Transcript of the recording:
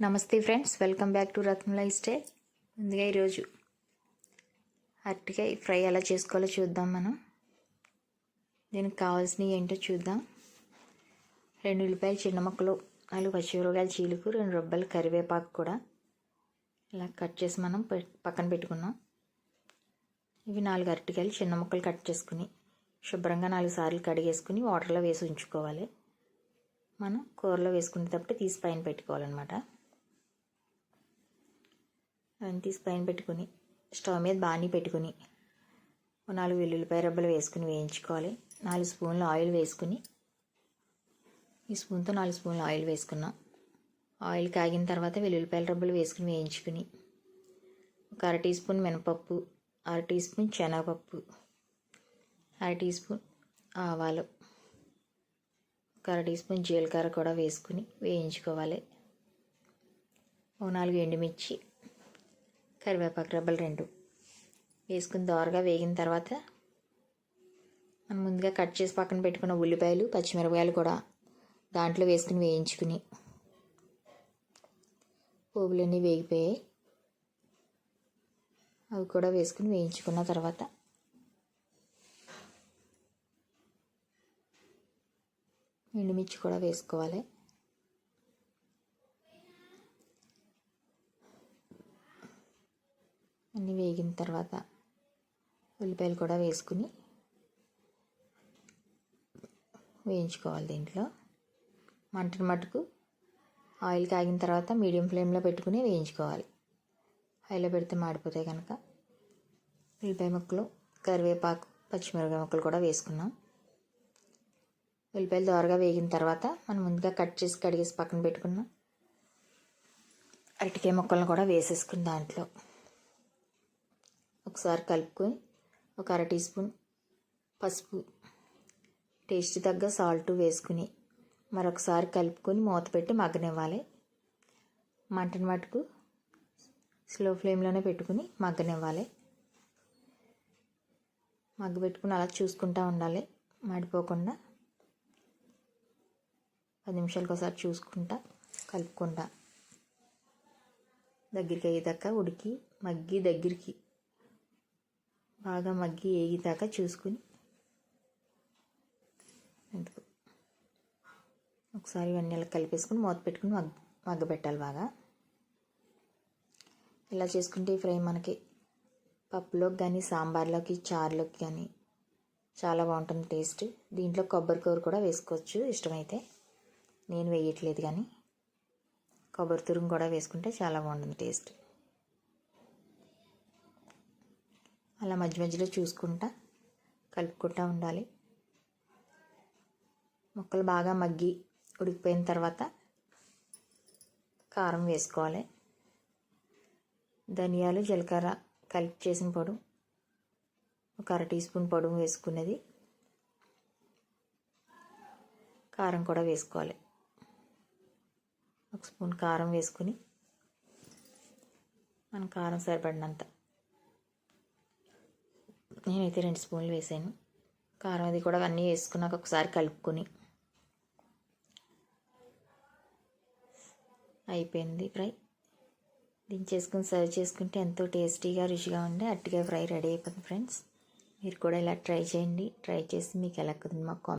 నమస్తే friends welcome back to Ratna life style ముందుగా ఈరోజు అరటికాయ ఫ్రై ఎలా చేసుకోవాలో చూద్దాం మనం. దీనికి కావాల్సినవి ఏంటో చూద్దాం. రెండు ఉల్లిపాయలు చిన్న ముక్కలు నాలుగు పచ్చిమిరపకాయలు చీలుకు రెండు రొబ్బలు కరివేపాకు కూడా ఇలా కట్ చేసి మనం పక్కన పెట్టుకున్నాం. ఇవి నాలుగు అరటికాయలు చిన్న ముక్కలు కట్ చేసుకుని శుభ్రంగా నాలుగు సార్లు కడిగేసుకుని వాటర్లో వేసి ఉంచుకోవాలి. మనం కూరలో వేసుకునేటప్పుడు తీసి పైన పెట్టుకోవాలన్నమాట. తీసి పైన పెట్టుకుని స్టవ్ మీద బాణీ పెట్టుకుని ఓ నాలుగు వెల్లుల్లిపాయ రబ్బలు వేసుకుని వేయించుకోవాలి. నాలుగు స్పూన్లు ఆయిల్ వేసుకుని ఈ స్పూన్తో నాలుగు స్పూన్లు ఆయిల్ వేసుకున్నాం. ఆయిల్ కాగిన తర్వాత వెల్లుల్లిపాయల రబ్బలు వేసుకుని వేయించుకుని ఒక అర టీ స్పూన్ మినపప్పు అర టీ స్పూన్ శనగపప్పు అర టీ స్పూన్ ఆవాలు ఒక అర టీ స్పూన్ జీలకర్ర కూడా వేసుకుని వేయించుకోవాలి. ఓ నాలుగు ఎండుమిర్చి కరివేపాకు రబ్బలు రెండు. వేసుకుని దోరగా వేగిన తర్వాత మనం ముందుగా కట్ చేసి పక్కన పెట్టుకున్న ఉల్లిపాయలు పచ్చిమిరపకాయలు కూడా దాంట్లో వేసుకుని వేయించుకుని పోగులన్నీ వేగిపోయాయి. అవి కూడా వేసుకుని వేయించుకున్న తర్వాత ఎండుమిర్చి కూడా వేసుకోవాలి. అన్నీ వేగిన తర్వాత ఉల్లిపాయలు కూడా వేసుకుని వేయించుకోవాలి దీంట్లో. మంటను మటుకు ఆయిల్ కాగిన తర్వాత మీడియం ఫ్లేమ్లో పెట్టుకుని వేయించుకోవాలి. హైలో పెడితే మాడిపోతాయి కనుక. ఉల్లిపాయ ముక్కలు కరివేపాకు పచ్చిమిరపకాయ ముక్కలు కూడా వేసుకున్నాం. ఉల్లిపాయలు దోరగా వేగిన తర్వాత మనం ముందుగా కట్ చేసి కడిగేసి పక్కన పెట్టుకున్నాం అరటికాయ ముక్కలను కూడా వేసేసుకుని దాంట్లో. ఒకసారి కలుపుకొని ఒక అర టీ స్పూన్ పసుపు టేస్ట్ తగ్గ సాల్ట్ వేసుకుని మరొకసారి కలుపుకొని మూత పెట్టి మగ్గనివ్వాలి. మంటను మటుకు స్లో ఫ్లేమ్లోనే పెట్టుకుని మగ్గనివ్వాలి. మగ్గ పెట్టుకుని అలా చూసుకుంటూ ఉండాలి. మాడిపోకుండా పది నిమిషాలకు ఒకసారి చూసుకుంటా కలుపుకుంటా. దగ్గరికి అయ్యేదాకా ఉడికి మగ్గి దగ్గరికి బాగా మగ్గి ఏగిదాకా చూసుకుని ఒకసారి ఇవన్నీ ఇలా కలిపేసుకుని మూత పెట్టుకుని మగ్గ మగ్గబెట్టాలి బాగా. ఇలా చేసుకుంటే ఈ ఫ్రై మనకి పప్పులోకి కానీ సాంబార్లోకి చారులోకి కానీ చాలా బాగుంటుంది టేస్ట్. దీంట్లో కొబ్బరి కూర కూడా వేసుకోవచ్చు ఇష్టమైతే. నేను వేయట్లేదు కానీ కొబ్బరి తురుము కూడా వేసుకుంటే చాలా బాగుంటుంది టేస్ట్. అలా మధ్య మధ్యలో చూసుకుంటా కలుపుకుంటూ ఉండాలి. ముక్కలు బాగా మగ్గి ఉడికిపోయిన తర్వాత కారం వేసుకోవాలి. ధనియాలు జీలకర్ర కలిపి చేసిన పొడు ఒక అర టీ స్పూన్ పొడుము వేసుకున్నది. కారం కూడా వేసుకోవాలి. ఒక స్పూన్ కారం వేసుకుని మన కారం సరిపడినంత నేనైతే రెండు స్పూన్లు వేసాను. కారం అది కూడా అన్నీ వేసుకున్నాక ఒకసారి కలుపుకొని. అయిపోయింది ఫ్రై. దించేసుకుని సర్వ్ చేసుకుంటే ఎంతో టేస్టీగా రుచిగా ఉండే అట్టిగా ఫ్రై రెడీ అయిపోతుంది ఫ్రెండ్స్. మీరు కూడా ఇలా ట్రై చేయండి. ట్రై చేసి మీకు ఎలా కుదిరింది మాకు